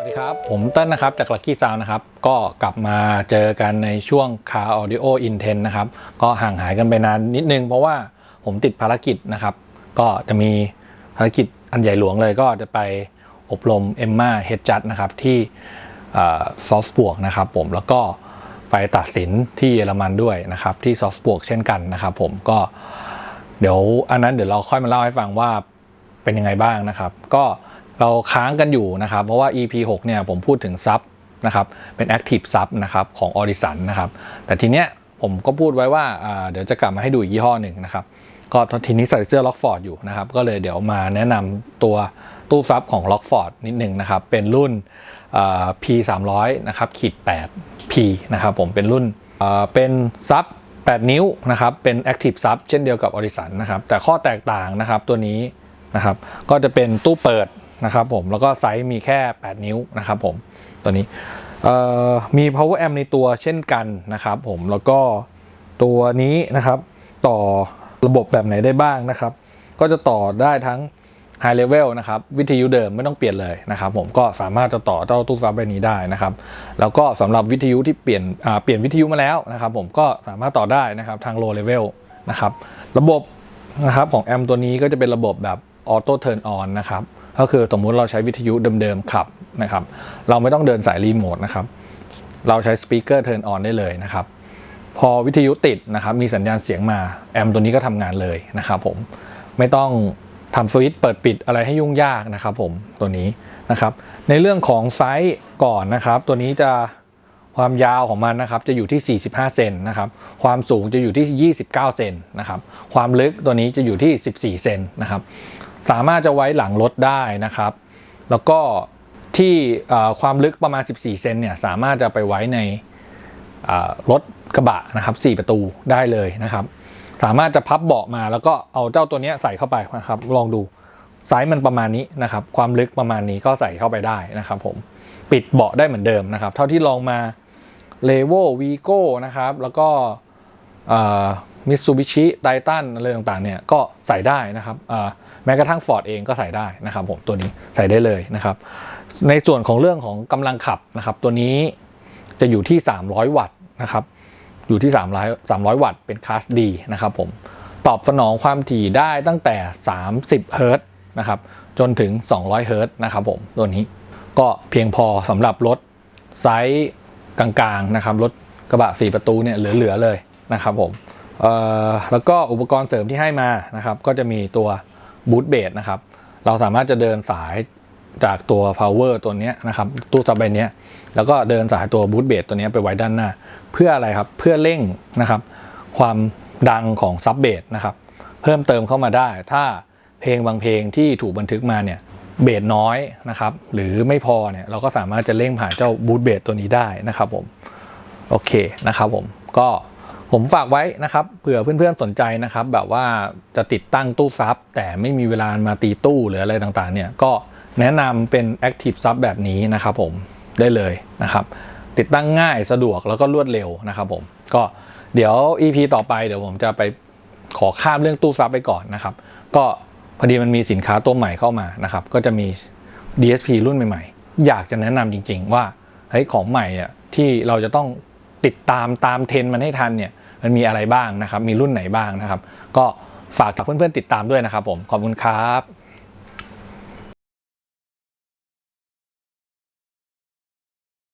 วัสดีครับ ผมเต้นนะครับจาก Lucky Sound นะครับ ก็กลับมาเจอกันในช่วง Car Audio Intense นะครับ ก็ห่างหายกันไปนานนิดนึง เพราะว่าผมติดภารกิจนะครับ ก็จะมีภารกิจอันใหญ่หลวงเลยก็จะไปอบรมเอมมาเฮดจัดนะครับที่ซอสบวกนะครับผมแล้วก็ไปตัดสินที่เยอรมันด้วยนะครับ ที่ซอสบวกเช่นกันนะครับผมก็เดี๋ยวอันนั้นเดี๋ยวเราค่อยมาเล่าให้ฟังว่าเป็นยังไงบ้างนะครับ ก็ เราค้างกันอยู่นะครับ เพราะว่า EP 6เนี่ยผมพูดถึงซับนะครับเป็น Active Sub นะครับของ Audison นะครับแต่ทีเนี้ยผมก็พูดไว้ว่าาเดี๋ยวจะกลับมาให้ดูอีกยี่ห้อหนึ่งนะครับก็ทีนี้ใส่เสื้อล็อกฟอร์ดอยู่นะครับก็เลยเดี๋ยวมาแนะนำตัวตู้ซับของล็อกฟอร์ดนิดหนึ่งนะครับเป็นรุ่นอ่า P 3 0 0นะครับขีด8 P นะครับผมเป็นรุ่นเป็นซับ8 นิ้วนะครับเป็น Active Sub เช่นเดียวกับ Audison นะครับแต่ข้อแตกต่างนะครับตัวนี้นะครับก็จะเป็นตู้เปิด นะครับผมแล้วก็ไซส์มีแค่ 8 นิ้วนะครับผมตัวนี้มี power amp ในตัวเช่นกันนะครับผมแล้วก็ตัวนี้นะครับต่อระบบแบบไหนได้บ้างนะครับ ก็จะต่อได้ทั้ง High Level นะครับวิทยุเดิมไม่ต้องเปลี่ยนเลยนะครับผมก็สามารถจะต่อเจ้าตู้ซับใบนี้ได้นะครับ แล้วก็สำหรับวิทยุที่เปลี่ยนเปลี่ยนวิทยุมาแล้วนะครับผมก็สามารถต่อได้นะครับทาง Low Level นะครับระบบนะครับของแอมตัวนี้ก็จะเป็นระบบแบบ Auto Turn On นะครับ ก็คือสมมุติเราใช้วิทยุเดิมๆขับนะครับ เราไม่ต้องเดินสายรีโมทนะครับ เราใช้สปีกเกอร์ Turn On ได้เลยนะครับ พอวิทยุติดนะครับ มีสัญญาณเสียงมาแอมตัวนี้ก็ทำงานเลยนะครับผมไม่ต้องทำสวิตช์เปิดปิดอะไรให้ยุ่งยากนะครับผมตัวนี้นะครับ ในเรื่องของไซส์ก่อนนะครับ ตัวนี้จะความยาวของมันนะครับจะอยู่ที่ 45 เซนนะครับ ความสูงจะอยู่ที่ 29 เซนนะครับ ความลึกตัวนี้จะอยู่ที่ 14 เซนนะครับ สามารถจะไว้หลังรถได้นะครับ แล้วก็ที่ความลึกประมาณ 14 เซนเนี่ยสามารถจะไปไว้ในรถกระบะนะครับ 4 ประตูได้เลยนะครับ สามารถจะพับเบาะมาแล้วก็เอาเจ้าตัวนี้ใส่เข้าไปนะครับ ลองดูไซส์มันประมาณนี้นะครับ ความลึกประมาณนี้ก็ใส่เข้าไปได้นะครับ ผมปิดเบาะได้เหมือนเดิมนะครับ เท่าที่ลองมาเลโววีโก้นะครับ แล้วก็ มิตซูบิชิไททันอะไรต่างๆเนี่ยก็ใส่ได้นะครับแม้กระทั่ง Ford เองก็ใส่ได้นะครับผมตัวนี้ใส่ได้เลยนะครับ ในส่วนของเรื่องของกำลังขับนะครับ ตัวนี้จะอยู่ที่ 300 วัตต์นะครับ อยู่ที่ 300 300 วัตต์เป็นคลาส D นะครับผมตอบสนองความถี่ได้ตั้งแต่ 30 เฮิรตซ์นะครับจนถึง 200 เฮิรตซ์นะครับผมตัวนี้ก็เพียงพอสำหรับรถไซส์กลางๆนะครับรถกระบะ 4 ประตูเนี่ยเหลือๆเลยนะครับผม แล้วก็อุปกรณ์เสริมที่ให้มานะครับ ก็จะมีตัวบูทเบสนะครับ เราสามารถจะเดินสายจากตัว power ตัวนี้นะครับ ตู้ซับใบนี้แล้วก็เดินสายตัวบูทเบสตัวนี้ไปไว้ด้านหน้า เพื่ออะไรครับ เพื่อเร่งนะครับ ความดังของซับเบสนะครับ เพิ่มเติมเข้ามาได้ ถ้าเพลงบางเพลงที่ถูกบันทึกมาเนี่ยเบสน้อยนะครับ หรือไม่พอเนี่ยเราก็สามารถจะเร่งผ่านเจ้าบูทเบสตัวนี้ได้นะครับผม โอเคนะครับผมก็ ผมฝากไว้นะครับเผื่อเพื่อนๆสนใจนะครับ แบบว่าจะติดตั้งตู้ซับแต่ไม่มีเวลามาตีตู้หรืออะไรต่างๆ เนี่ยก็แนะนำเป็น Active Sub แบบนี้นะครับผมได้เลยนะครับ ติดตั้งง่ายสะดวกแล้วก็รวดเร็วนะครับผมก็เดี๋ยว EP ต่อไปเดี๋ยวผมจะไปขอข้ามเรื่องตู้ซับไปก่อนนะครับ ก็พอดีมันมีสินค้าตัวใหม่เข้ามานะครับ ก็จะมี DSP รุ่นใหม่ๆ อยากจะแนะนำจริง ๆ ว่าเฮ้ยของใหม่อะที่เราจะต้องติดตามตามเทรนมันให้ทันเนี่ย มันมีอะไรบ้างนะครับ มีรุ่นไหนบ้างนะครับ ก็ฝากเพื่อนๆติดตามด้วยนะครับผม ขอบคุณครับ